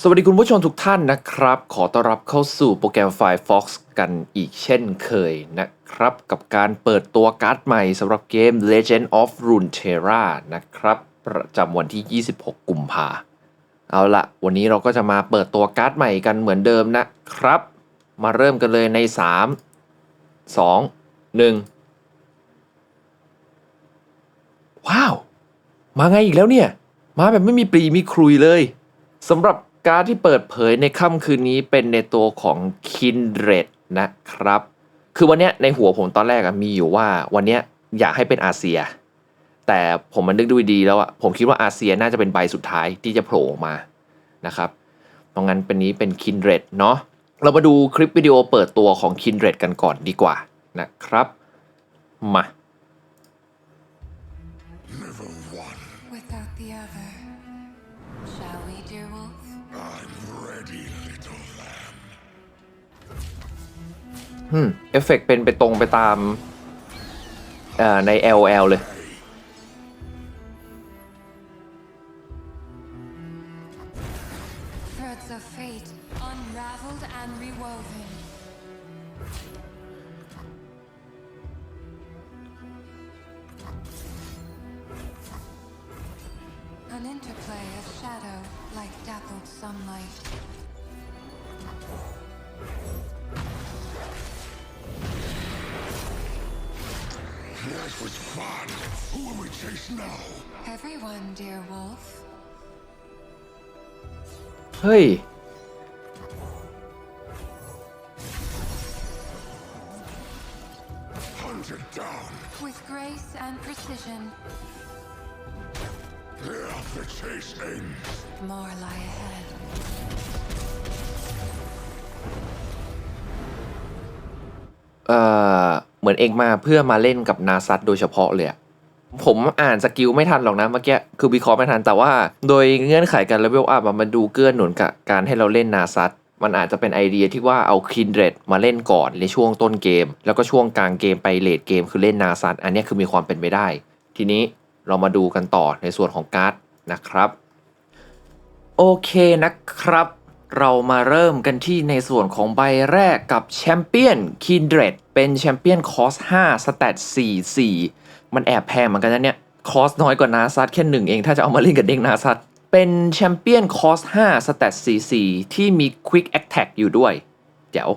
สวัสดีคุณผู้ชมทุกท่านนะครับ ขอต้อนรับเข้าสู่โปรแกรม Firefox กันอีกเช่นเคยนะครับ กับการเปิดตัวการ์ดใหม่สำหรับเกม Legend of Runeterra นะครับ ประจำวันที่ 26 กุมภาเอาละวันนี้เราก็จะมาเปิดตัวการ์ดใหม่กันเหมือนเดิมนะครับ มาเริ่มกันเลยใน 3 2 1 ว้าว มาไงอีกแล้วเนี่ย มาแบบไม่มีปรีมีครุยเลยสำหรับ การดที่เปิดเผยในค่ำคืนนี้เป็นในตัวของ Kindred นะครับ คือวันเนี้ยในหัวผมตอนแรกอะมีอยู่ว่าวันเนี้ยอยากให้เป็นอาเซีย แต่ผมมันนึกดูดีแล้วอะผมคิดว่าอาเซียน่าจะเป็นใบสุดท้ายที่จะโผล่ออกมานะครับเพราะงั้นเป็นนี้เป็น Kindred เนาะเรามาดูคลิปวิดีโอเปิดตัวของ Kindred กันก่อนดีกว่านะครับ มา เอฟเฟกต์เป็นไปตรงไปตามเอ่อใน LL เลย Life was fun. Who will we chase now? Everyone, dear wolf. เฮ้ย Hunted down. With grace and precision, Here the chase ends. more lie ahead. เอ่อ เหมือนเองมาเพื่อมาเล่นกับนาซัตโดยเฉพาะเลยอะผมอ่านสกิลไม่ทันหรอกนะเมื่อกี้คือวิเคราะห์ไม่ทันแต่ว่า โดยเงื่อนไขการเลเวลอัพมันดูเกื้อหนุนกับการให้เราเล่นนาซัตมันอาจจะเป็นไอเดียที่ว่าเอาคินเดรดมาเล่นก่อนในช่วงต้นเกม แล้วก็ช่วงกลางเกมไปเลดเกมคือเล่นนาซัตอันนี้คือมีความเป็นไปได้ ทีนี้เรามาดูกันต่อในส่วนของการ์ดนะครับ โอเคนะครับ เรามาเริ่มกันที่ในส่วนของใบแรกกับแชมเปี้ยนคินเดรดเป็นแชมเปี้ยนคอส5สแตท44 มันแอบแพงเหมือนกันนะเนี่ย คอสน้อยกว่านาซัตแค่หนึ่งเองถ้าจะเอามาเล่นกับเด็กนาซัตเป็นแชมเปี้ยนคอส5สแตท44 ที่มี Quick Attack อยู่ด้วย เดี๋ยว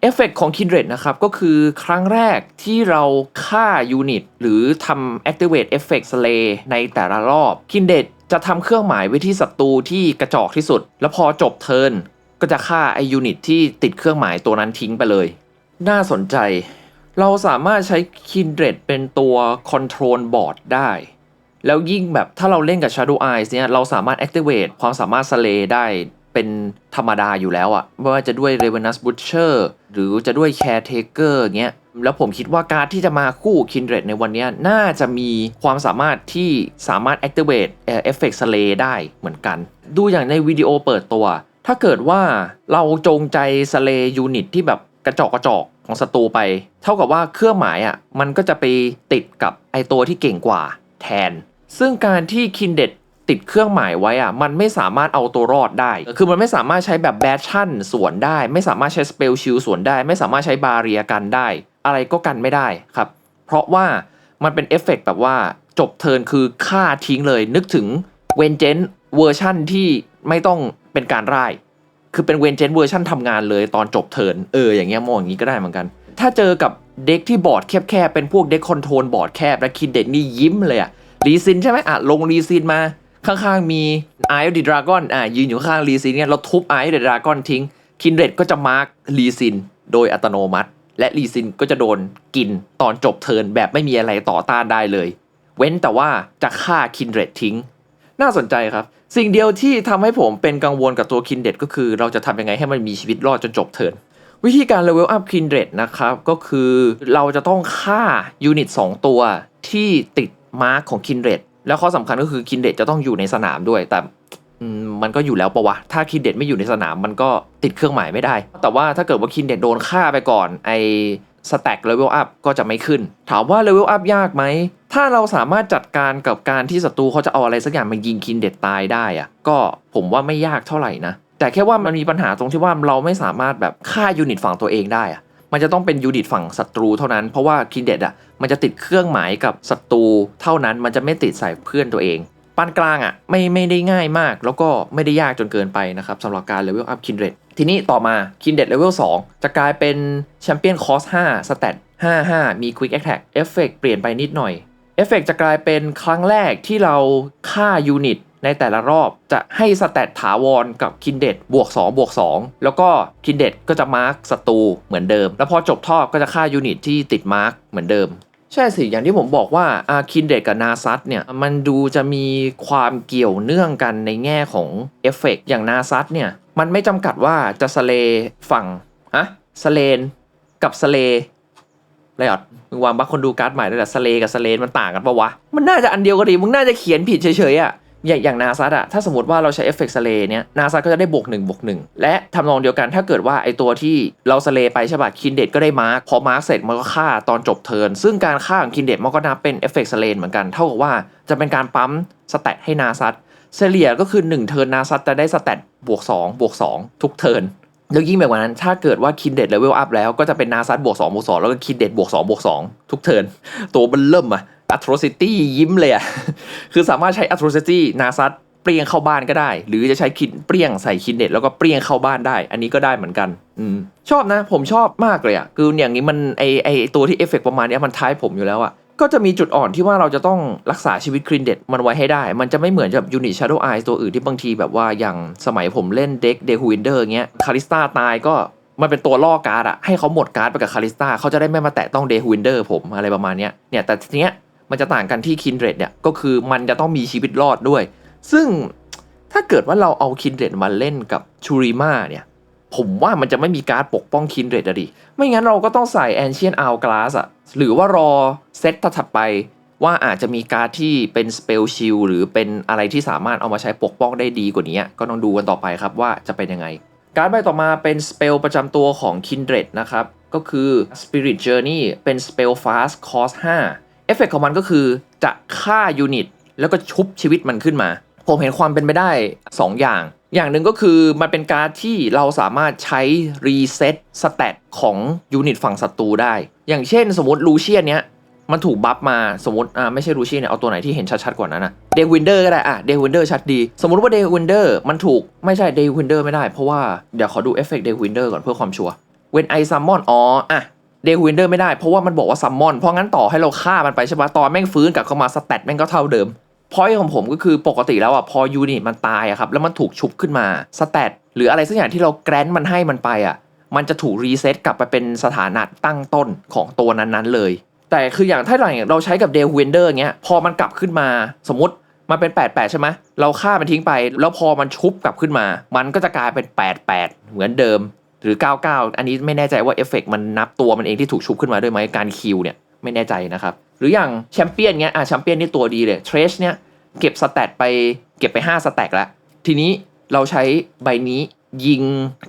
เอฟเฟกของ Kindred นะครับก็คือครั้งแรกที่เราฆ่ายูนิตหรือทำ Activate Effect Slay ในแต่ละรอบ Kindred จะทำเครื่องหมายไว้ที่ศัตรูที่กระจอกที่สุด แล้วพอจบเทิร์นก็จะฆ่าไอยูนิตที่ติดเครื่องหมายตัวนั้นทิ้งไปเลย น่าสนใจ เราสามารถใช้ Kindred เป็นตัว Control Board ได้ แล้วยิ่งแบบถ้าเราเล่นกับ Shadow Eyes เนี่ยเราสามารถ activate ความสามารถ Slay ได้เป็นธรรมดาอยู่แล้วอะไม่ว่าจะด้วย Ravenous Butcher หรือจะด้วย Caretaker เงี้ย แล้วผมคิดว่าการดที่จะมาคู่ Kindred ในวันนี้น่าจะมีความสามารถที่สามารถ activate เอ่อ Effect Slay ได้เหมือนกัน ดูอย่างในวิดีโอเปิดตัว ถ้าเกิดว่าเราจงใจ Slay Unit ที่แบบกระจอกกระจอกของศัตรูไป เท่ากับว่าเครื่องหมายอะมันก็จะไปติดกับไอตัวที่เก่งกว่าแทน ซึ่งการที่คินเด็ดติดเครื่องหมายไว้อะมันไม่สามารถเอาตัวรอดได้ คือมันไม่สามารถใช้แบบแบชชั่นสวนได้ ไม่สามารถใช้สเปลชิลสวนได้ ไม่สามารถใช้บาเรียกันได้ อะไรก็กันไม่ได้ครับ เพราะว่ามันเป็นเอฟเฟกต์แบบว่าจบเทิร์นคือฆ่าทิ้งเลย นึกถึงเวนเจนเวอร์ชั่นที่ไม่ต้องเป็นการร่าย คือเป็นเวนเจนเวอร์ชันทำงานเลยตอนจบเทิร์นเอออย่างเงี้ยมองอย่างงี้ก็ได้เหมือนกัน ถ้าเจอกับเด็กที่บอร์ดแคบๆ เป็นพวกเด็กคอนโทรลบอร์ดแคบ แล้วคิดเด็ดนี่ยิ้มเลยอะรีซินใช่ไหมอะลงรีซินมาข้างๆมี Eye of the Dragon อะยืนอยู่ข้างรีซินเนี่ยเราทุบ Eye of the Dragon ทิ้งคินเดดก็จะมาร์กรีซินโดยอัตโนมัติ และรีซินก็จะโดนกินตอนจบเทินแบบไม่มีอะไรต่อต้านได้เลย เว้นแต่ว่าจะฆ่าคินเดดทิ้ง น่าสนใจครับ สิ่งเดียวที่ทำให้ผมเป็นกังวลกับตัวคินเด d ก็คือ เราจะทำยังไงให้มันมีชีวิตรอดจนจบเทินวิธีการเลเวลอัพคินเด d นะครับก็คือเราจะต้องฆ่ายูนิต2ตัวที่ติดมาร์กของคินเด d แล้วข้อสำคัญก็คือคินเด d จะต้องอยู่ในสนามด้วยแต่ มันก็อยู่แล้วปะวะ ถ้าคินเด d ไม่อยู่ในสนามมันก็ติดเครื่องหมายไม่ได้ แต่ว่าถ้าเกิดว่าคินเด d โดนฆ่าไปก่อนไอสแต็กเลเวลอัพก็จะไม่ขึ้น ถามว่าเลเวลอัพยากไหม ถ้าเราสามารถจัดการกับการที่ศัตรูเขาจะเอาอะไรสักอย่างมายิงคินเด็ดตายได้อะก็ผมว่าไม่ยากเท่าไหร่นะแต่แต่แค่ว่ามันมีปัญหาตรงที่ว่าเราไม่สามารถแบบฆ่ายูนิตฝั่งตัวเองได้อะมันจะต้องเป็นยูนิตฝั่งศัตรูเท่านั้น เพราะว่าคินเด็ดอะมันจะติดเครื่องหมายกับศัตรูเท่านั้น มันจะไม่ติดใส่เพื่อนตัวเอง ปานกลางอะไม่ไม่ได้ง่ายมาก แล้วก็ไม่ได้ยากจนเกินไปนะครับสำหรับการเลเวลอัพคินเด็ดทีนี้ต่อมาคินเดดเลเวล2จะกลายเป็นแชมเปี้ยนคอส5สเตต55 มี Quick Attack เอฟเฟกเปลี่ยนไปนิดหน่อยเอฟเฟกจะกลายเป็นครั้งแรกที่เราฆ่ายูนิตในแต่ละรอบจะให้สแตทถาวรกับคินเดดบวก2บวก2แล้วก็คินเดดก็จะมาร์กศัตรูเหมือนเดิม แล้วพอจบทอบก็จะฆ่ายูนิตที่ติดมาร์กเหมือนเดิม ใช่สิ อย่างที่ผมบอกว่าอาคินเดตกับนาซัตเนี่ย มันดูจะมีความเกี่ยวเนื่องกันในแง่ของเอฟเฟกต์อย่างนาซัตเนี่ย มันไม่จำกัดว่าจะสเลฝั่งฮะสเลน กับสเลไรออดมึงวางบัคคนดูการ์ดใหม่ด้วยแหละสเลกับสเลนมันต่างกันปะวะ มันน่าจะอันเดียวกันดีมึงน่าจะเขียนผิดเฉยๆอะ อย่างอย่างนาซัตอะถ้าสมมติว่าเราใช้เอฟเฟกต์สเลเนี่ยนาซัตก็จะได้บวก1บวก1และทำนองเดียวกันถ้าเกิดว่าไอตัวที่เราสเลไปใช่ป่ะคินเดตก็ได้มาร์คพอมาร์คเสร็จมันก็ฆ่าตอนจบเทิร์นซึ่งการฆ่าของคินเดตมันก็นับเป็นเอฟเฟกต์สเลนเหมือนกันเท่ากับว่าจะเป็นการปั๊มสแตทให้นาซัตเฉลี่ยก็คือ 1 เทิร์นนาซัตจะได้สแตทบวก2บวก2ทุกเทิร์นแล้วยิ่งไปกว่านั้นถ้าเกิดว่าคินเด็ดเลเวลอัพแล้วก็จะเป็นนาซัตบวก2บวก2แล้วก็คินเด็ดบวก2บวก2ทุกเทิร์นตัวมันเริ่มอะ atrocity ยิ้มเลยอะคือสามารถใช้ atrocity นาซัตเปรี้ยงเข้าบ้านก็ได้ หรือจะใช้คินเปรี้ยงใส่คินเด็ดแล้วก็เปรี้ยงเข้าบ้านได้ อันนี้ก็ได้เหมือนกันอืมชอบนะ ผมชอบมากเลยอะคืออย่างนี้มันไอไอตัวที่เอฟเฟกประมาณนี้มันท้ายผมอยู่แล้วอะก็จะมีจุดอ่อนที่ว่าเราจะต้องรักษาชีวิตครินเด็ดมันไว้ให้ได้ มันจะไม่เหมือนกับยูนิตชาร์โดไอตัวอื่นที่บางทีแบบว่าอย่างสมัยผมเล่นเด็กเดฮูวินเดอร์เงี้ยคาริสตาตายก็มันเป็นตัวล่อการ์ดอะให้เขาหมดการ์ดไปกับคาริสตาเขาจะได้ไม่มาแตะต้องเดฮูวินเดอร์ผมอะไรประมาณเนี้ยเนี่ยแต่ทีเนี้ย มันจะต่างกันที่คินเด็ดเนี่ยก็คือมันจะต้องมีชีวิตรอดด้วย ซึ่งถ้าเกิดว่าเราเอาคินเด็ดมาเล่นกับชูริมาเนี่ยผมว่ามันจะไม่มีการ์ดปกป้องคินเดรดอะดิ ไม่งั้นเราก็ต้องใส่ Ancient Hourglass อะหรือว่ารอเซตถัดไปว่าอาจจะมีการ์ดที่เป็น Spell Shield หรือเป็นอะไรที่สามารถเอามาใช้ปกป้องได้ดีกว่านี้ ก็ต้องดูกันต่อไปครับว่าจะเป็นยังไง การ์ดใบต่อมาเป็น Spell ประจำตัวของ Kindred นะครับ ก็คือ Spirit Journey เป็น Spell Fast Cost 5 เอฟเฟกของมันก็คือจะฆ่ายูนิตแล้วก็ชุบชีวิตมันขึ้นมา ผมเห็นความเป็นไปได้ 2 อย่าง อย่างหนึ่งก็คือมันเป็นการที่เราสามารถใช้รีเซ็ตสเตตของยูนิตฝั่งศัตรูได้ อย่างเช่นสมมติลูเชียนเนี้ยมันถูกบัฟมาสมมติอ่าไม่ใช่ลูเชียนเนี่ยเอาตัวไหนที่เห็นชัดๆกว่านั้นนะเดวินเดอร์ก็ได้อะเดวินเดอร์ชัดดี สมมติว่าเดวินเดอร์มันถูกไม่ใช่เดวินเดอร์ไม่ได้เพราะว่าเดี๋ยวขอดูเอฟเฟกต์เดวินเดอร์ก่อนเพื่อความชัวร์เวนไอซัมมอนอ๋ออะ เดวินเดอร์ไม่ได้เพราะว่ามันบอกว่าซัมมอนเพราะงั้นต่อให้เราฆ่ามันไปใช่ปะตอนแม่งฟื้นกลับเข้ามาสแตทแม่งก็เท่าเดิมพอยของผมก็คือปกติแล้วอะพอยูนิตมันตายอะครับแล้วมันถูกชุบขึ้นมาสแตทหรืออะไรสักอย่างที่เราแกรนมันให้มันไปอะมันจะถูกรีเซ็ตกลับไปเป็นสถานะตั้งต้นของตัวนั้นๆเลย แต่คืออย่างถ้าอย่างเราใช้กับเดวินเดอร์เงี้ยพอมันกลับขึ้นมาสมมติมันเป็น 88 ใช่ไหม เราฆ่ามันทิ้งไป แล้วพอมันชุบกลับขึ้นมา มันก็จะกลายเป็น 88 เหมือนเดิม หรือ 99 อันนี้ไม่แน่ใจว่าเอฟเฟกมันนับตัวมันเองที่ถูกชุบขึ้นมาด้วยไหมการคิวเนี่ยไม่แน่ใจนะครับ หรืออย่างแชมเปี้ยนเนี้ยอะแชมเปี้ยนนี่ตัวดีเลยเทรชเนี่ยเก็บสแตทไปเก็บไป 5 สแต็กแล้ว ทีนี้เราใช้ใบนี้ยิง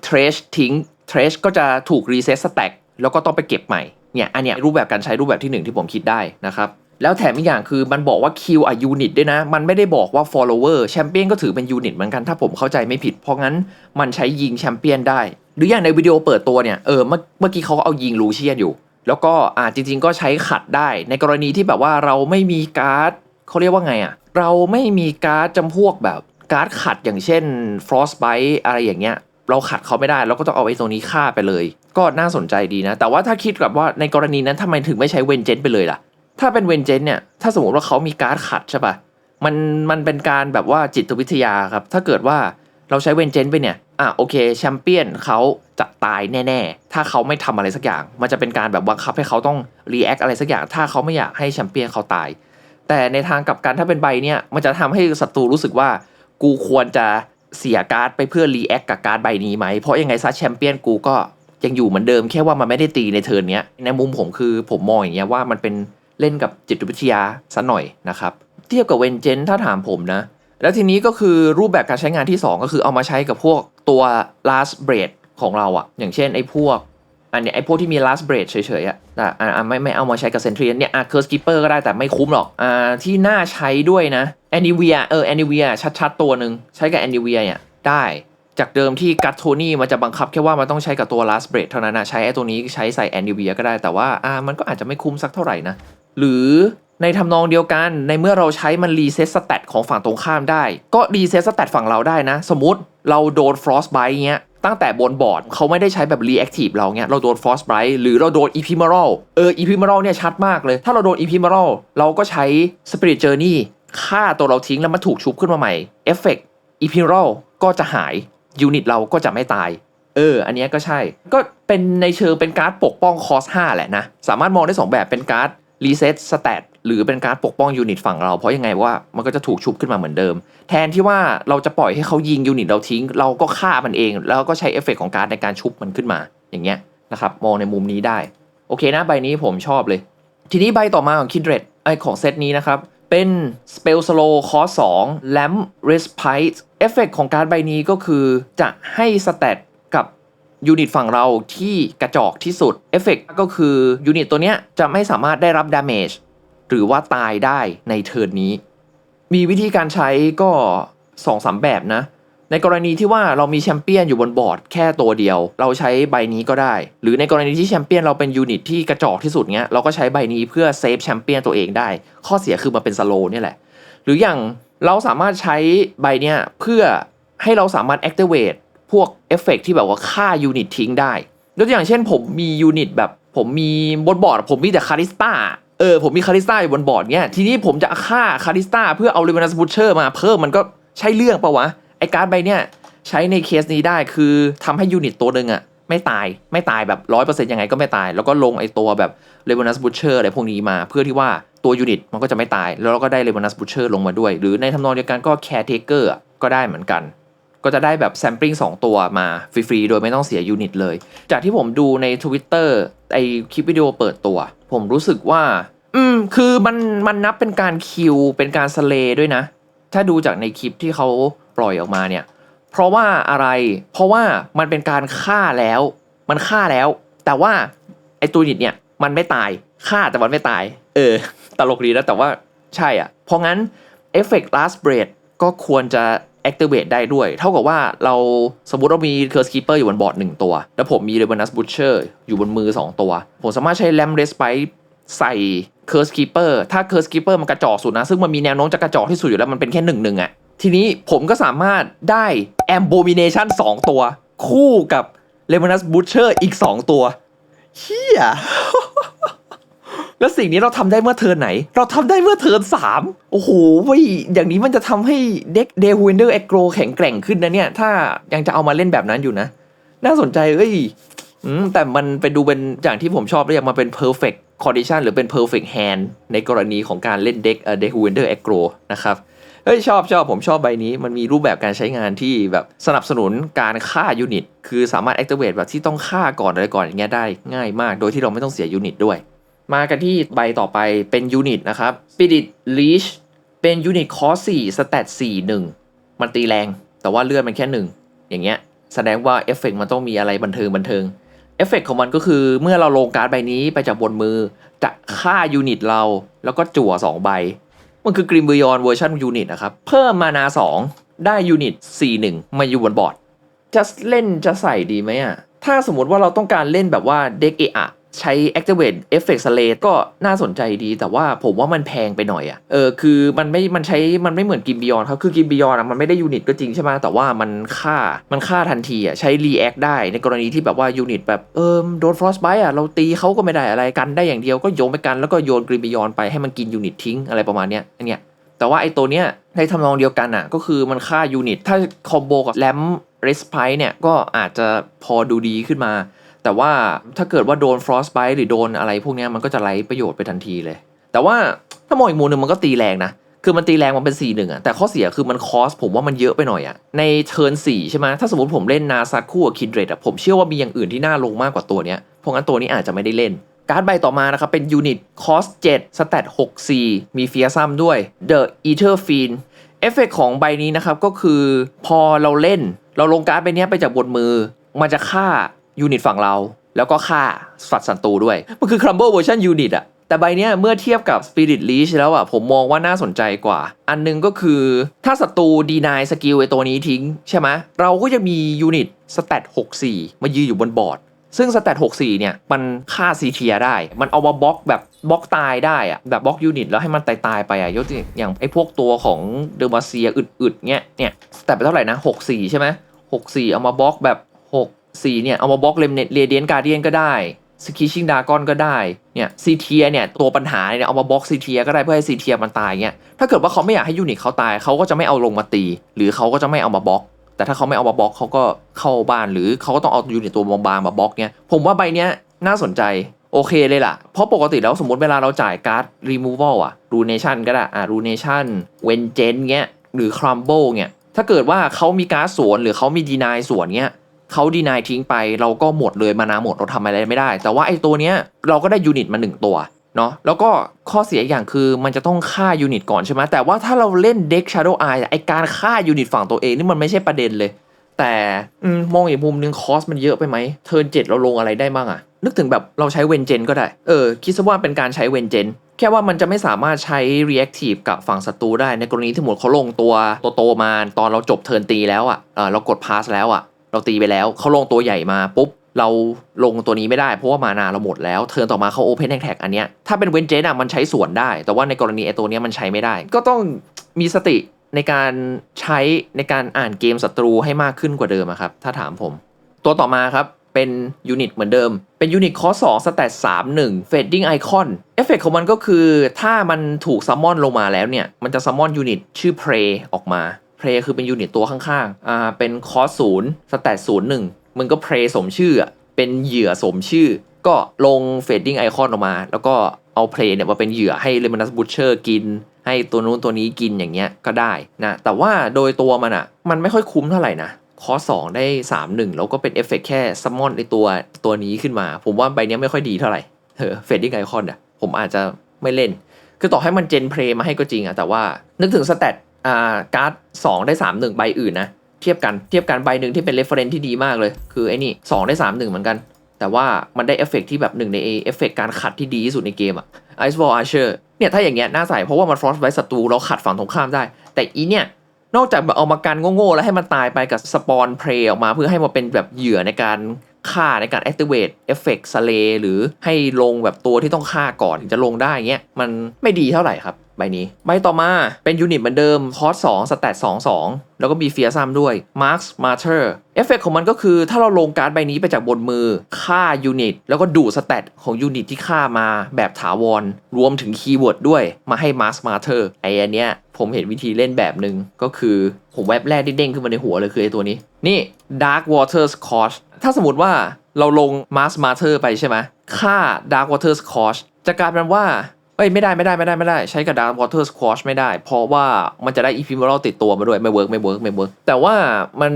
เทรชทิ้งเทรชก็จะถูกรีเซ็ตสแต็กแล้วก็ต้องไปเก็บใหม่เนี่ยอันเนี้ยรูปแบบการใช้รูปแบบที่หนึ่งที่ผมคิดได้นะครับ แล้วแถมอีกอย่างคือมันบอกว่า Q อะยูนิตด้วยนะ มันไม่ได้บอกว่า follower แชมเปี้ยนก็ถือเป็นยูนิตเหมือนกันถ้าผมเข้าใจไม่ผิด เพราะงั้นมันใช้ยิงแชมเปี้ยนได้ หรืออย่างในวิดีโอเปิดตัวเนี่ย เออเมื่อกี้เขาเอายิงลูเชียนอยู่ แล้วก็อ่าจริง ๆ ก็ใช้ขัดได้ ในกรณีที่แบบว่าเราไม่มีการ์ดเขาเรียกว่าไงอะ เราไม่มีการ์ดจำพวกแบบการ์ดขัดอย่างเช่น frostbite อะไรอย่างเงี้ยเราขัดเขาไม่ได้เราก็ต้องเอาไอ้ตรงนี้ฆ่าไปเลย ก็น่าสนใจดีนะ แต่ว่าถ้าคิดกับว่าในกรณีนั้นทำไมถึงไม่ใช้เวนเจนไปเลยล่ะ ถ้าเป็นเวนเจนเนี่ย ถ้าสมมติว่าเขามีการ์ดขัดใช่ปะมัน มันเป็นการแบบว่าจิตวิทยาครับ ถ้าเกิดว่าเราใช้เวนเจนไปเนี่ย อะโอเคแชมเปี้ยนเขาจะตายแน่ๆ ถ้าเขาไม่ทำอะไรสักอย่าง มันจะเป็นการแบบบังคับให้เขาต้องรีแอคอะไรสักอย่าง ถ้าเขาไม่อยากให้แชมเปี้ยนเขาตาย แต่ในทางกลับกันถ้าเป็นใบเนี่ย มันจะทำให้ศัตรูรู้สึกว่า กูควรจะเสียการ์ดไปเพื่อรีแอคกับการ์ดใบนี้ไหม เพราะยังไงซะแชมเปี้ยนกูก็ยังอยู่เหมือนเดิมแค่ว่ามันไม่ได้ตีในเทิร์นเนี้ย ในมุมผมคือผมมองอย่างเงี้ยว่ามันเป็น เล่นกับจิตวิทยาซะหน่อยนะครับ เทียบกับเวนเจนถ้าถามผมนะ แล้วทีนี้ก็คือรูปแบบการใช้งานที่ 2 ก็คือเอามาใช้กับพวกตัว last breath ของเราอะอย่างเช่นไอ้พวก อันเนี้ยไอ้พวกที่มี last breath เฉยๆอะแต่อ่าไม่ไม่เอามาใช้กับ sentry เนี่ยอะ curse keeper ก็ได้แต่ไม่คุ้มหรอกอ่าที่น่าใช้ด้วยนะ anivia เออ anivia ชัดๆตัวหนึ่งใช้กับ anivia เนี่ยได้จากเดิมที่กัตโทนี่มันจะบังคับแค่ว่ามันต้องใช้กับตัว last breath เท่านั้นนะใช้ไอ้ตัวนี้ใช้ใส่แอนดิเวียก็ได้แต่ว่าอ่ามันก็อาจจะไม่คุ้มสักเท่าไหร่นะ หรือในทำนองเดียวกัน ในเมื่อเราใช้มันรีเซ็ตสเตตของฝั่งตรงข้ามได้ ก็รีเซ็ตสเตตฝั่งเราได้นะ สมมติเราโดน Frostbite เงี้ยตั้งแต่บนบอร์ดเขาไม่ได้ใช้แบบ reactive เราเงี้ยเราโดน Frostbite หรือเราโดน ephemeral เออ ephemeral เนี่ยชัดมากเลย ถ้าเราโดน ephemeral เราก็ใช้ spirit journey ฆ่าตัวเราทิ้งแล้วมันถูกชุบขึ้นมาใหม่เอฟเฟก ephemeral ก็จะหายยูนิตเราก็จะไม่ตายเออ อันเนี้ยก็ใช่ ก็เป็นในเชิงเป็นการ์ดปกป้องคอส 5 แหละนะ สามารถมองได้ 2 แบบเป็นการ์ด รีเซ็ตสเตตหรือเป็นการปกป้องยูนิตฝั่งเรา เพราะยังไงว่ามันก็จะถูกชุบขึ้นมาเหมือนเดิม แทนที่ว่าเราจะปล่อยให้เขายิงยูนิตเราทิ้ง เราก็ฆ่ามันเอง แล้วก็ใช้เอฟเฟกของการในการชุบมันขึ้นมาอย่างเงี้ยนะครับมองในมุมนี้ได้ โอเคนะใบนี้ผมชอบเลย ทีนี้ใบต่อมาของ Kindred ไอของเซตนี้นะครับเป็น Spell Slow คอ2 Lamp Respite เอฟเฟกของการใบนี้ก็คือจะให้สเตต ยูนิตฝั่งเราที่กระจอกที่สุดเอฟเฟกก็คือยูนิตตัวเนี้ยจะไม่สามารถได้รับดาเมจหรือว่าตายได้ในเทิร์นนี้ มีวิธีการใช้ก็2อสามแบบนะ ในกรณีที่ว่าเรามีแชมเปี้ยนอยู่บนบอร์ดแค่ตัวเดียว เราใช้ใบนี้ก็ได้ หรือในกรณีที่แชมเปี้ยนเราเป็นยูนิตที่กระจอกที่สุดเงี้ยเราก็ใช้ใบนี้เพื่อเซฟแชมเปี้ยนตัวเองได้ ข้อเสียคือมันเป็นสโลนี่แหละ หรืออย่างเราสามารถใช้ใบเนี้ยเพื่อให้เราสามารถ activate พวกเอฟเฟกที่แบบว่าฆ่ายูนิตทิ้งได้ยกตัวอย่างเช่น ผมมียูนิตแบบผมมีบนบอร์ด ผมมีแต่คาริสตาเออผมมีคาริสตาอยู่บนบอร์ดเนี้ยทีนี้ผมจะฆ่าคาริสตาเพื่อเอาเรเวนัสบูเชอร์มาเพิ่มมันก็ใช่เรื่องปะวะ ไอการ์ดใบเนี้ยใช้ในเคสนี้ได้คือทำให้ยูนิตตัวหนึ่งอะไม่ตายไม่ตายแบบร้อยเปอร์เซ็นต์ยังไงก็ไม่ตาย แล้วก็ลงไอตัวแบบเรเวนัสบูเชอร์อะไรพวกนี้มาเพื่อที่ว่าตัวยูนิตมันก็จะไม่ตาย แล้วเราก็ได้เรเวนัสบูเชอร์ลงมาด้วย หรือในทำนองเดียวกันก็แคร์เทเกอร์ก็ได้เหมือนกัน ก็จะได้แบบแซมปิ้ง2 ตัวมาฟรีๆ โดยไม่ต้องเสียยูนิตเลย จากที่ผมดูใน Twitter ไอคลิปวิดีโอเปิดตัว ผมรู้สึกว่า อืม คือมันมันนับเป็นการคิว เป็นการสเลด้วยนะ ถ้าดูจากในคลิปที่เขาปล่อยออกมาเนี่ย เพราะว่าอะไร เพราะว่ามันเป็นการฆ่าแล้ว มันฆ่าแล้ว แต่ว่าไอตัวนิตเนี่ยมันไม่ตาย ฆ่าแต่มันไม่ตาย เออ ตลกดีนะแต่ว่าใช่อะ เพราะงั้นเอฟเฟกต์ last b r e a ก็ควรจะ activate ได้ด้วย เท่ากับว่าเราสมมติเรามี curse keeper อยู่บนบอร์ดหนึ่งตัว แล้วผมมี revenus butcher อยู่บนมือ 2 ตัว ผมสามารถใช้ lamp respite ใส่ curse keeper ถ้า curse keeper มันกระจอกสุดนะ ซึ่งมันมีแนวโน้มจะกระจอกที่สุดอยู่แล้วมันเป็นแค่หนึ่งหนึ่งอะทีนี้ผมก็สามารถได้ abomination 2ตัว คู่กับ revenus butcher อีก 2 ตัวเฮีย แล้วสิ่งนี้เราทำได้เมื่อเทิร์นไหน เราทำได้เมื่อเทิร์นสามโอ้โหว้อย่างนี้มันจะทำให้เด็กเดฮูนเดอร์เอ็กโกรแข็งแกร่งขึ้นนะเนี่ย ถ้ายังจะเอามาเล่นแบบนั้นอยู่นะ น่าสนใจเอ้ยแต่มันไปดูเป็นอย่างที่ผมชอบเรียกมาเป็น perfect condition หรือเป็น perfect hand ในกรณีของการเล่นเด็กเดฮูนเดอร์เอ็กโกรนะครับเฮ้ยชอบชอบผมชอบใบนี้มันมีรูปแบบการใช้งานที่แบบสนับสนุนการฆ่ายูนิต คือสามารถ activate แบบที่ต้องฆ่าก่อนอะไรก่อนอย่างเงี้ยได้ง่ายมาก โดยที่เราไม่ต้องเสียยูนิตด้วย มากันที่ใบต่อไปเป็นยูนิตนะครับ Spirit Leash เป็นยูนิตคอส4สแตท4 1มันตีแรง แต่ว่าเลือดมันแค่1อย่างเงี้ยแสดงว่าเอฟเฟกมันต้องมีอะไรบันเทิงบันเทิงเอฟเฟกของมันก็คือเมื่อเราลงการ์ดใบนี้ไปจากบนมือ จะฆ่ายูนิตเราแล้วก็จั่ว 2 ใบ มันคือกริมเบยอนเวอร์ชันยูนิตนะครับ เพิ่มมานา 2 ได้ยูนิต 4 1 มาอยู่บนบอร์ด จะเล่นจะใส่ดีไหมอะ ถ้าสมมติว่าเราต้องการเล่นแบบว่าเด็กเอะอะ ใช้ activate effect slate ก็น่าสนใจดี แต่ว่าผมว่ามันแพงไปหน่อยอะเออคือมันไม่มันใช้มันไม่เหมือนกิมบิยอนครับคือกิมบิยอนอะมันไม่ได้ยูนิตก็จริงใช่ไหมแต่ว่ามันฆ่ามันฆ่าทันทีอะใช้ react ได้ในกรณีที่แบบว่ายูนิตแบบเออโดน frostbite อะเราตีเขาก็ไม่ได้อะไรกันได้อย่างเดียวก็โยนไปกันแล้วก็โยนกิมบิยอนไปให้มันกินยูนิตทิ้งอะไรประมาณเนี้ยอันเนี้ยแต่ว่าไอ้ตัวเนี้ยในทำนองเดียวกันอะก็คือมันฆ่ายูนิตถ้าคอมโบกับแรม respite เนี่ยก็อาจจะพอดูดีขึ้นมา แต่ว่าถ้าเกิดว่าโดน frostbite หรือโดนอะไรพวกนี้มันก็จะไร้ประโยชน์ไปทันทีเลย แต่ว่าถ้ามองอีกมุมหนึ่งมันก็ตีแรงนะคือมันตีแรงมันเป็น4 1อ่งอะแต่ข้อเสียคือมันคอสผมว่ามันเยอะไปหน่อยอะในเทิร์น4ใช่ไหมถ้าสมมติผมเล่นนาซัดคู่กับคินเดรดอะผมเชื่อว่ามีอย่างอื่นที่น่าลงมากกว่าตัวเนี้ยเพราะงั้นตัวนี้อาจจะไม่ได้เล่น การ์ดใบต่อมานะครับเป็นยูนิตคอส7สแตท6 4มีเฟียซัมด้วย The Ether Fiend เอฟเฟกของใบนี้นะครับก็คือพอเราเล่น เราลงการ์ดใบนี้ไปจากบนมือ มันจะฆ่า ยูนิตฝั่งเรา แล้วก็ฆ่าสัตว์ศัตรูด้วย มันคือ Crumble Version Unit อะแต่ใบเนี้ยเมื่อเทียบกับ Spirit Leash แล้วอะผมมองว่าน่าสนใจกว่า อันหนึงก็คือถ้าศัตรูดีนายสกิลไอตัวนี้ทิ้ง ใช่ไหมเราก็จะมียูนิตสเตต64 มายืนอยู่บนบอร์ด ซึ่งสเตต64 เนี่ย มันฆ่าซีเทียได้ มันเอามาบล็อกแบบบล็อกตายได้อะแบบบล็อกยูนิตแล้วให้มันตายตายไปอะยกตัวอย่างไอพวกตัวของเดอร์มาเซียอึดๆเงี้ยเนี่ยสเตตไปเท่าไหร่นะ 64 ใช่ไหม64 เอามาบล็อกแบบ 64เนี่ยเอามาบล็อกเลมเนตเรเดียนการเดียนก็ได้สกิชิงดากอนก็ได้เนี่ยซีเทียเนี่ยตัวปัญหาเนี่ยเอามาบล็อกซีเทียก็ได้เพื่อให้ซีเทียมันตายเงี้ยถ้าเกิดว่าเขาไม่อยากให้ยูนิตเขาตายเขาก็จะไม่เอาลงมาตี หรือเขาก็จะไม่เอามาบล็อก แต่ถ้าเขาไม่เอามาบล็อกเขาก็เข้าบ้านหรือเขาก็ต้องเอายูนิตตัวบางๆมาบล็อกเนี่ยผมว่าใบเนี้ยน่าสนใจโอเคเลยล่ะ เพราะปกติแล้วสมมติเวลาเราจ่ายการ์ด removal อะ runation ก็ได้อะ runation vengeance เงี้ยหรือ crumble เงี้ยถ้าเกิดว่าเขามีการ์ดสวนหรือเขามี deny สวนเงี้ย เขา deny ทิ้งไปเราก็หมดเลยมานาหมดเราทำอะไรไม่ได้ แต่ว่าไอ้ตัวเนี้ยเราก็ได้ยูนิตมาหนึ่งตัวเนาะแล้วก็ข้อเสียอย่างคือมันจะต้องฆ่ายูนิตก่อนใช่ไหมแต่ว่าถ้าเราเล่นเด็ก Shadow Eye ไอการฆ่ายูนิตฝั่งตัวเองนี่มันไม่ใช่ประเด็นเลย แต่มองอีกมุมนึงคอสมันเยอะไปไหมเทิร์นเจ็ดเราลงอะไรได้บ้างอะนึกถึงแบบเราใช้เวนเจนก็ได้ เออ คิดซะว่าเป็นการใช้เวนเจนแค่ว่ามันจะไม่สามารถใช้ reactive กับฝั่งศัตรูได้ในกรณีที่หมดเขาลงตัวโตๆมาตอนเราจบเทิร์นตีแล้วอะเออเรากดพาสแล้วอะ เราตีไปแล้วเขาลงตัวใหญ่มาปุ๊บเราลงตัวนี้ไม่ได้เพราะว่ามานาเราหมดแล้วเทิร์นต่อมาเขาโอเพนแท็กอันเนี้ยถ้าเป็นเวนเจนอะมันใช้ส่วนได้ แต่ว่าในกรณีไอตัวเนี้ยมันใช้ไม่ได้ ก็ต้องมีสติในการใช้ในการอ่านเกมศัตรูให้มากขึ้นกว่าเดิมครับ ถ้าถามผม ตัวต่อมาครับ เป็นยูนิตเหมือนเดิม เป็นยูนิตคอส2สแตท3 1 Fading Icon เอฟเฟกของมันก็คือ ถ้ามันถูกซัมมอนลงมาแล้วเนี่ย มันจะซัมมอนยูนิตชื่อ Prey ออกมา Prey คือเป็นยูนิตตัวข้างๆอ่าเป็นคอส0สแตท0 1มันก็ Prey สมชื่อเป็นเหยื่อสมชื่อ ก็ลง Fading Icon อนออกมา แล้วก็เอา Prey เนี่ยมาเป็นเหยื่อให้ Lemonus Butcher กิน ให้ตัวนู้นตัวนี้กินอย่างเงี้ยก็ได้นะแต่ว่าโดยตัวมันอะมันไม่ค่อยคุ้มเท่าไหร่นะคอสองได้ 3 1 แล้วก็เป็นเอฟเฟกแค่ซัมมอนในตัวตัวนี้ขึ้นมา ผมว่าใบเนี้ยไม่ค่อยดีเท่าไหร่เออเฟดดิ้งไอคอนอะผมอาจจะไม่เล่น คือต่อให้มันเจนเพลย์มาให้ก็จริงอะแต่ว่า นึกถึงสเตต อ่าการ์ด2ได้3 1ใบอื่นนะเทียบกันเทียบกันใบหนึ่งที่เป็นเรฟเฟรนที่ดีมากเลย คือไอ้นี่2ได้3 1เหมือนกัน แต่ว่ามันได้เอฟเฟกที่แบบหนึ่งในเอฟเฟกการขัดที่ดีที่สุดในเกมอะ Ice Wall Archer เนี่ยถ้าอย่างเงี้ยน่าใส่เพราะว่ามันฟรอสไว้ศัตรูเราขัดฝั่งตรงข้ามได้ แต่อีเนี่ยนอกจากเอามากันโง่ๆแล้วให้มันตายไปกับสปอนเพลย์ออกมาเพื่อให้มาเป็นแบบเหยื่อในการฆ่าในการ activate effect s l a y หรือให้ลงแบบตัวที่ต้องฆ่าก่อนถึงจะลงได้เงี้ยมันไม่ดีเท่าไหร่ครับ ใบนี้ใบต่อมาเป็นยูนิตเหมือนเดิมคอส2สแตท2 2 แล้วก็มีเฟียซัมด้วย Marks Martyr เอฟเฟกของมันก็คือถ้าเราลงการ์ดใบนี้ไปจากบนมือฆ่ายูนิตแล้วก็ดูสแตทของยูนิตที่ฆ่ามาแบบถาวร รวมถึงคีย์เวิร์ดด้วยมาให้ Marks Martyr ไออันเนี้ยผมเห็นวิธีเล่นแบบหนึ่งก็คือผมแวบแรกที่เด้งขึ้นมาในหัวเลยคือไอตัวนี้ นี่ Dark Waters Scorch ถ้าสมมติว่าเราลง Mars Martyr ไปใช่ไหมค่า Dark Waters Scorch จะกลายเป็นว่า เอ้ยไม่ได้ไม่ได้ไม่ได้ไม่ได้ใช้กับ Dark Water Squash ไม่ได้ เพราะว่ามันจะได้ Ephemeral ติดตัวมาด้วยไม่เวิร์กไม่เวิร์กไม่เวิร์กแต่ว่ามัน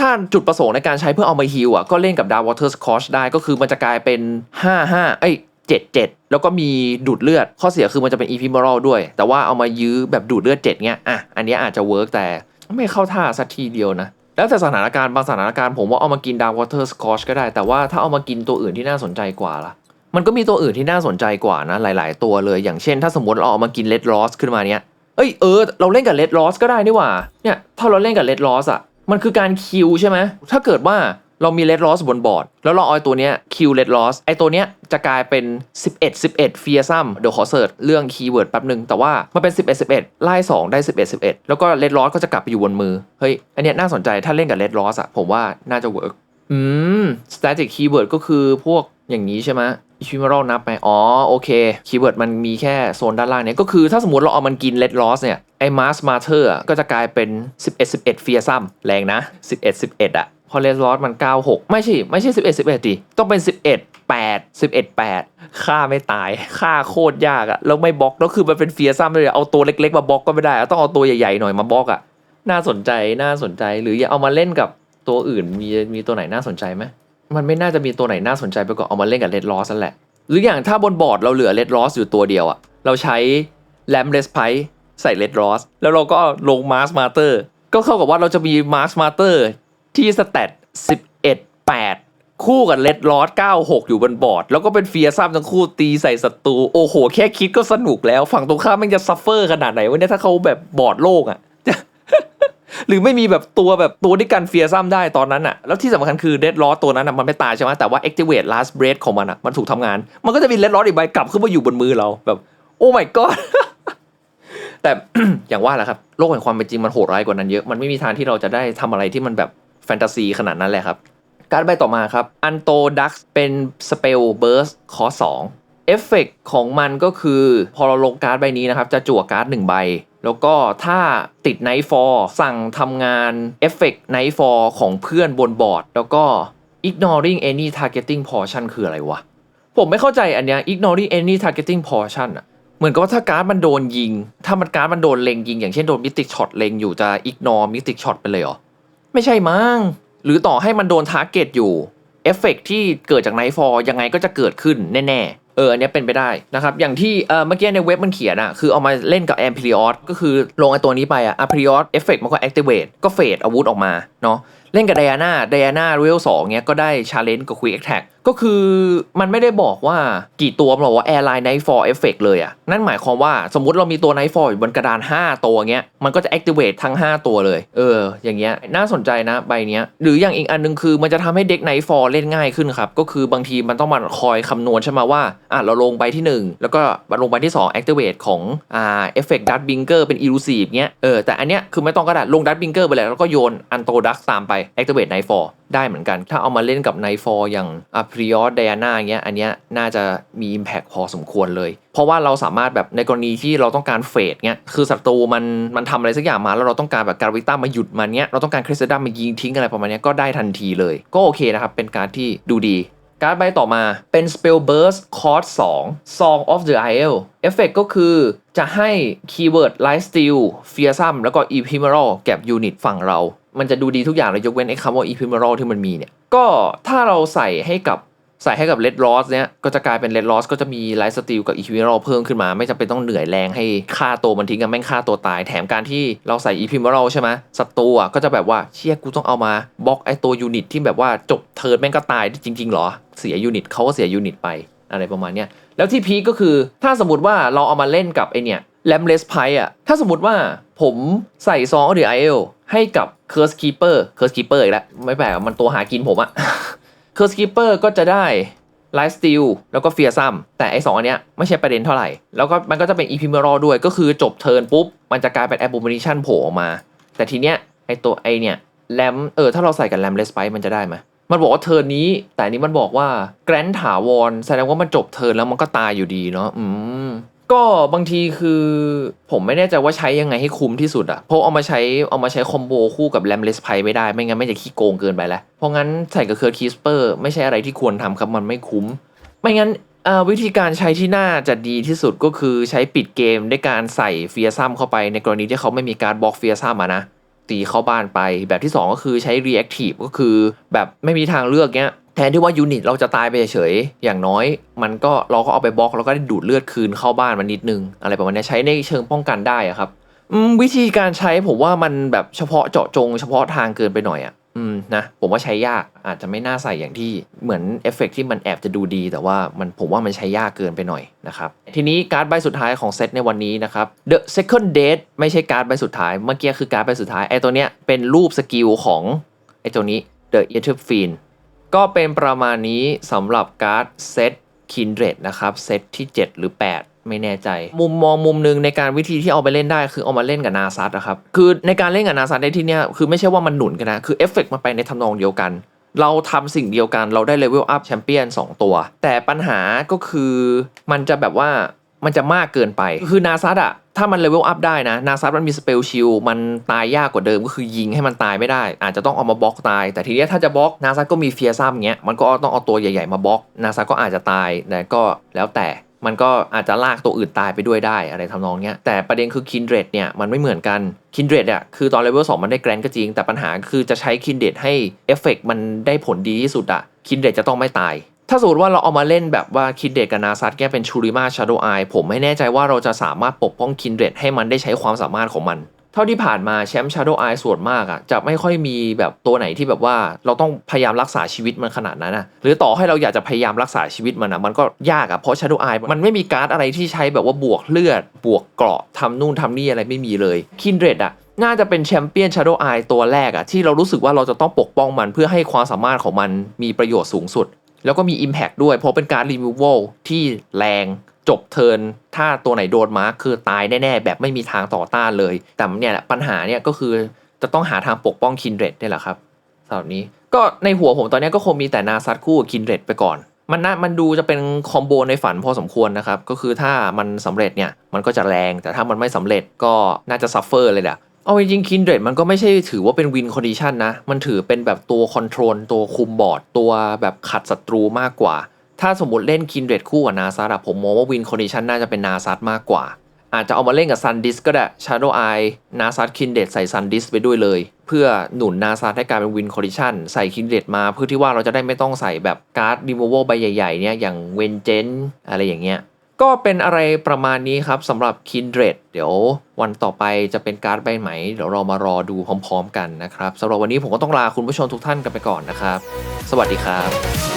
ถ้าจุดประสงค์ในการใช้เพื่อเอามาฮิลอะก็เล่นกับ Dark Water Squash ได้ก็คือมันจะกลายเป็น 5 5 เอ้ย7 7 แล้วก็มีดูดเลือด ข้อเสียคือมันจะเป็น Ephemeral ด้วย แต่ว่าเอามายื้อแบบดูดเลือด7เงี้ยอะอันนี้อาจจะเวิร์กแต่ไม่เข้าท่าสักทีเดียวนะแล้วแต่สถานการณ์บางสถานการณ์ผมว่าเอามากิน Dark Water Squash ก็ได้ แต่ว่าถ้าเอามากินตัวอื่นที่น่าสนใจกว่าล่ะ มันก็มีตัวอื่นที่น่าสนใจกว่านะหลาย ๆ ตัวเลยอย่างเช่น ถ้าสมมติเราเอามากินเลดลอสขึ้นมาเนี้ยเอ้ยเออเราเล่นกับเลดลอสก็ได้นี่หว่าเนี่ยถ้าเราเล่นกับเลดลอสอะมันคือการคิวใช่ไหมถ้าเกิดว่าเรามีเลดลอสบนบอร์ด แล้วเราเอาไอ้ตัวเนี้ยคิวเลดลอสไอ้ตัวเนี้ยจะกลายเป็น 11 11เฟียซัมเดี๋ยวขอเสิร์ชเรื่องคีย์เวิร์ดแป๊บหนึ่งแต่ว่ามันเป็น 11 11 ไล่ 2 ได้ 11 11 แล้วก็เลดลอสก็จะกลับไปอยู่บนมือ เฮ้ย อันเนี้ยน่าสนใจถ้าเล่นกับเลดลอสอะผมว่าน่าจะเวิร์กอืม static keyword ก็คือพวกอย่างนี้ใช่ไหม ephemeral นับไหมอ๋อโอเค keyword มันมีแค่โซนด้านล่างเนี่ยก็คือถ้าสมมติเราเอามันกิน red loss เนี่ยไอ้ mass martyr อะก็จะกลายเป็น 11 11 fearsome แรงนะ 11 11อะพอ red loss มัน 96 ไม่ใช่ ไม่ใช่ 11 11ดิต้องเป็น 11 8 11 8ฆ่าไม่ตายฆ่าโคตรยากอะแล้วไม่บล็อกแล้วคือมันเป็นเฟียซัมเลยเอาตัวเล็กๆมาบล็อกก็ไม่ได้ต้องเอาตัวใหญ่ๆหน่อยมาบล็อกอะน่าสนใจน่าสนใจหรืออย่าเอามาเล่นกับตัวอื่นมีมีตัวไหนน่าสนใจไหม มันไม่น่าจะมีตัวไหนน่าสนใจไปกว่อนเอามาเล่นกับเลดลอสนั่นแหละ หรืออย่างถ้าบนบอร์ดเราเหลือเลดลอสอยู่ตัวเดียวอะเราใช้แลมเลสไพใส่เลดลอสแล้วเราก็ลงมาร์สมาเตอร์ก็เข้ากับว่าเราจะมีมาร์สมาเตอร์ที่สเตต11 8 คู่กับเลดลอส96 อยู่บนบอร์ด แล้วก็เป็นเฟียซัมทั้งคู่ตีใส่ศัตรูโอ้โห แค่คิดก็สนุกแล้ว ฝั่งตรงข้ามมันจะซัฟเฟอร์ขนาดไหนวะเนี่ยถ้าเขาแบบบอร์ดโล่งอะ หรือไม่มีแบบตัวแบบตัวที่กันเฟียร์ซัมได้ตอนนั้นอะแล้วที่สำคัญคือเดดลอสตัวนั้นอะมันไม่ตายใช่ไหมแต่ว่า activate last breath ของมันอะมันถูกทำงาน มันก็จะมีเลดลอสอีกใบกลับขึ้นมาอยู่บนมือเราแบบ โอ้ my god แต่ อย่างว่าแหละครับ โลกแห่งความเป็นจริงมันโหดร้ายกว่านั้นเยอะ มันไม่มีทางที่เราจะได้ทำอะไรที่มันแบบแฟนตาซีขนาดนั้นแหละครับ การดใบต่อมาครับ อันโตดักเป็นสเปลเบิร์สคอสองเอฟเฟกของมันก็คือ พอเราลงการ์ดใบนี้นะครับ จะจั่วการ์ดหนึ่งใบ แล้วก็ถ้าติดไนท์ฟอร์สั่งทำงานเอฟเฟกต์ไนท์ฟอร์ของเพื่อนบนบอร์ด แล้วก็ ignoring any targeting portion คืออะไรวะ ผมไม่เข้าใจอันเนี้ย ignoring any targeting portion อะเหมือนกับว่าถ้าการ์ดมันโดนยิง ถ้ามันการ์ดมันโดนเล็งยิง อย่างเช่นโดนมิติช็อตเล็งอยู่จะ ignore มิติช็อตไปเลยเหรอ ไม่ใช่มั้งหรือต่อให้มันโดนทาร์เก็ตอยู่ เอฟเฟกที่เกิดจากไนท์ฟอร์ยังไงก็จะเกิดขึ้นแน่ๆเอออันเนี้ยเป็นไปได้นะครับ อย่างที่เออเมื่อกี้ในเว็บมันเขียนอะคือเอามาเล่นกับแอมพลิออสก็คือลงไอตัวนี้ไปอะแอมพริออสเอฟเฟกมันก็แอคทีเวตก็เฟดอาวุธออกมาเนาะเล่นกับไดอาน่าไดอาน่าเวลสองเนี้ยก็ได้ชาเลนจ์กับควิกแท็กก็คือมันไม่ได้บอกว่ากี่ตัวมันบอกว่าแอร์ไลน์ไนท์ฟอร์เอฟเฟกเลยอะนั่นหมายความว่าสมมติเรามีตัวไนท์ฟอร์อยู่บนกระดาน 5 ตัวเงี้ย มันก็จะ activate ทั้ง 5 ตัวเลย เออ อย่างเงี้ย น่าสนใจนะใบเนี้ย หรืออย่างอีกอันหนึงคือมันจะทำให้เด็กไนท์ฟอร์เล่นง่ายขึ้นครับ ก็คือบางทีมันต้องมาคอยคำนวณใช่ไหมว่า อะเราลงใบที่ 1 แล้วก็มาลงใบที่ 2 activate ของอ่าเอฟเฟกดัตบิงเกอร์เป็น elusive เงี้ย เออ แต่อันเนี้ยคือไม่ต้องก็ได้ลงดัตบิงเกอร์ไปเลยแล้วก็โยนอันโตดักตามไป activate night fall ได้เหมือนกัน ถ้าเอามาเล่นกับ night fall อย่าง a p r i o r d i a n a เงี้ยอันเนี้ยน่าจะมี impact พอสมควรเลย เพราะว่าเราสามารถแบบในกรณีที่เราต้องการเฟดเงี้ยคือศัตรูมันมันทำอะไรสักอย่างมาแล้วเราต้องการแบบการวิต้ามาหยุดมันเนี้ยเราต้องการคริสตัลมายิงทิ้งอะไรประมาณเนี้ยก็ได้ทันทีเลย ก็โอเคนะครับเป็นการที่ดูดีการ์ดใบต่อมาเป็น Spell Burst Cost 2 Song of the Isle เอฟเฟกก็คือจะให้คีย์เวิร์ด Light Steel Fearsome แล้วก็ Ephemeral แก็บยูนิตฝั่งเรา มันจะดูดีทุกอย่างเลยยกเว้นไอ้คำว่า Ephemeral ที่มันมีเนี่ย ก็ถ้าเราใส่ให้กับใส่ให้กับ Red Loss เนี่ยก็จะกลายเป็น Red Loss ก็จะมี Light Steel กับ Ephemeral เพิ่มขึ้นมา ไม่จำเป็นต้องเหนื่อยแรงให้ฆ่าตัวมันทิ้งกันแม่งฆ่าตัวตาย แถมการที่เราใส่ Ephemeral ใช่ไหมศัตรูอะก็จะแบบว่าเชี่ยกูต้องเอามาบล็อกไอ้ตัวยูนิตที่แบบว่าจบเทิร์นแม่งก็ตายจริงๆเหรอ เสียยูนิตเขาก็เสียยูนิตไปอะไรประมาณเนี้ยแล้วที่พีก็คือถ้าสมมติว่าเราเอามาเล่นกับไอเนี่ยแลมเลสไพอะถ้าสมมติว่าผมใส่ซองเดอไอเอลให้กับ เคิร์สคีเปอร์เคิร์สคีเปอร์อีกแล้ว ไม่แปลกมันตัวหากินผมอะเคิร์สคีเปอร์ก็จะได้ไลฟ์สติลแล้วก็เฟียซัมแต่ไอสองอันเนี้ยไม่ใช่ประเด็นเท่าไหร่ แล้วก็มันก็จะเป็นอีพิเมอรอด้วยก็คือจบเทิร์นปุ๊บ มันจะกลายเป็นแอ b บ m i นิชันโผล่ออกมา แต่ทีเนี้ยไอตัวไอเนี่ยแรมเออถ้าเราใส่กับแรมเลสไปมันจะได้ไหมมันบอกว่าเทิร์นนี้ แต่อันนี้มันบอกว่าแกรนถาวรแสดงว่ามันจบเทิร์นแล้วมันก็ตายอยู่ดีเนาะอืม ก็บางทีคือผมไม่แน่ใจว่าใช้ยังไงให้คุ้มที่สุดอะเพราะเอามาใช้เอามาใช้คอมโบคู่กับแรมเลสไพไม่ได้ไม่งั้นไม่จะขี้โกงเกินไปแล้วเพราะงั้นใส่กับเคิร์คิสเปอร์ไม่ใช่อะไรที่ควรทำครับมันไม่คุ้ม ไม่งั้นวิธีการใช้ที่น่าจะดีที่สุดก็คือใช้ปิดเกมด้วยการใส่เฟียซัมเข้าไปในกรณีที่เขาไม่มีการบล็อกเฟียซัมอะนะตีเข้าบ้านไป แบบที่ 2 ก็คือใช้ reactive ก็คือแบบไม่มีทางเลือกเนี้ย ทนที่ว่ายูนิตเราจะตายไปเฉยอย่างน้อย มันก็เราก็เอาไปบล็อกแล้วก็ได้ดูดเลือดคืนเข้าบ้านมันนิดนึง อะไรประมาณนี้ใช้ในเชิงป้องกันได้อะครับวิธีการใช้ผมว่ามันแบบเฉพาะเจาะจง เฉพาะทางเกินไปหน่อยอะอืมนะผมว่าใช้ยากอาจจะไม่น่าใส่อย่างที่เหมือนเอฟเฟกต์ที่มันแอบจะดูดี แต่ว่ามันผมว่ามันใช้ยากเกินไปหน่อยนะครับทีนี้การ์ดใบสุดท้ายของเซตในวันนี้นะครับ The Second Date ไม่ใช่การ์ดใบสุดท้ายเมื่อกี้คือการ์ดใบสุดท้ายไอ้ตัวเนี้ยเป็นรูปสกิลของไอ้ตัวนี้ The e t e r f i n ก็เป็นประมาณนี้สำหรับการ์ดเซต Kindred นะครับเซตที่ 7 หรือ 8 ไม่แน่ใจ มุมมองมุมหนึ่งในการวิธีที่เอาไปเล่นได้คือเอามาเล่นกับนาซัตนะครับ คือในการเล่นกับนาซัตในที่นี้คือไม่ใช่ว่ามันหนุนกันนะ คือเอฟเฟกต์มันไปในทำนองเดียวกัน เราทำสิ่งเดียวกันเราได้เลเวลอัพแชมเปี้ยน2ตัว แต่ปัญหาก็คือมันจะแบบว่า มันจะมากเกินไป คือนาซัตอะถ้ามันเลเวลอัพได้นะนาซัตมันมีสเปลชิลมันตายยากกว่าเดิมก็คือยิงให้มันตายไม่ได้ อาจจะต้องเอามาบล็อกตาย แต่ทีเนี้ถ้าจะบล็อกนาซัตก็มีเฟียซัมเงี้ยมันก็ต้องเอาตัวใหญ่ๆมาบล็อกนาซัตก็อาจจะตายแต่ก็แล้วแต่มันก็อาจจะลากตัวอื่นตายไปด้วยได้อะไรทำนองเนี้ยแต่ประเด็นคือคินเดรดเนี่ยมันไม่เหมือนกันคินเดรดอะคือตอนเลเวล2มันได้แกรนก็จริง แต่ปัญหาคือจะใช้คินเดรดให้เอฟเฟกมันได้ผลดีที่สุดอะคินเดรดจะต้องไม่ตาย ถ้าสมมติว่าเราเอามาเล่นแบบว่าคินเดรดกับนาซัตแกเป็นชูริมาชาโดไอผมไม่แน่ใจว่าเราจะสามารถปกป้องคินเดรดให้มันได้ใช้ความสามารถของมัน เท่าที่ผ่านมาแชมป์ Shadow Eye ส่วนมากอะ่ะจะไม่ค่อยมีแบบตัวไหนที่แบบว่าเราต้องพยายามรักษาชีวิตมันขนาดนั้นนะหรือต่อให้เราอยากจะพยายามรักษาชีวิตมันนะมันก็ยากอะ่ะเพราะ Shadow Eye มันไม่มีการ์ดอะไรที่ใช้แบบว่าบวกเลือด บวกเกราะทำนู่นทำนี่อะไรไม่มีเลย Kindred อะน่าจะเป็นแชมเปี้ยน Shadow Eye ตัวแรกอะที่เรารู้สึกว่าเราจะต้องปกป้องมันเพื่อให้ความสามารถของมันมีประโยชน์สูงสุด แล้วก็มี Impact ด้วย เพราะเป็นการ Removal ที่แรงจบเทินถ้าตัวไหนโดนมาร์คคือตายแน่ ๆ แบบไม่มีทางต่อต้านเลย แต่เนี่ยปัญหาเนี่ยก็คือจะต้องหาทางปกป้อง Kindred นี่แหละครับสำหรับนี้ก็ในหัวผมตอนนี้ก็คงมีแต่นาซัดคู่กับ Kindred ไปก่อน มันน่ามันดูจะเป็นคอมโบในฝันพอสมควรนะครับ ก็คือถ้ามันสำเร็จเนี่ยมันก็จะแรงแต่ถ้ามันไม่สำเร็จก็น่าจะซัฟเฟอร์เลยแหละ เอาจริงๆ Kindred มันก็ไม่ใช่ถือว่าเป็นวินคอนดิชันนะ มันถือเป็นแบบตัวคอนโทรลตัวคุมบอร์ด ตัวแบบขัดศัตรูมากกว่า ถ้าสมมติเล่น Kindred คู่กับนาซัอะผมมองว่าวินคอนดิชันน่าจะเป็นนาซัมากกว่า อาจจะเอามาเล่นกับซันดิสก็ได้ Shadow Eye นาซั Kindred ใส่ซันดิสไปด้วยเลย เพื่อหนุนนาซัให้กลายเป็นวินคอนดิชันใส่ Kindred มาเพื่อที่ว่าเราจะได้ไม่ต้องใส่แบบการ์ดรีโมเวลใบใหญ่ๆเนี่ยอย่างเวนเจนอะไรอย่างเงี้ย ก็เป็นอะไรประมาณนี้ครับสำหรับ Kindred เดี๋ยววันต่อไปจะเป็นการ์ดใบไหม เดี๋ยวเรามารอดูพร้อมๆกันนะครับสำหรับวันนี้ผมก็ต้องลาคุณผู้ชมทุกท่านกันไปก่อนนะครับ สวัสดีครับ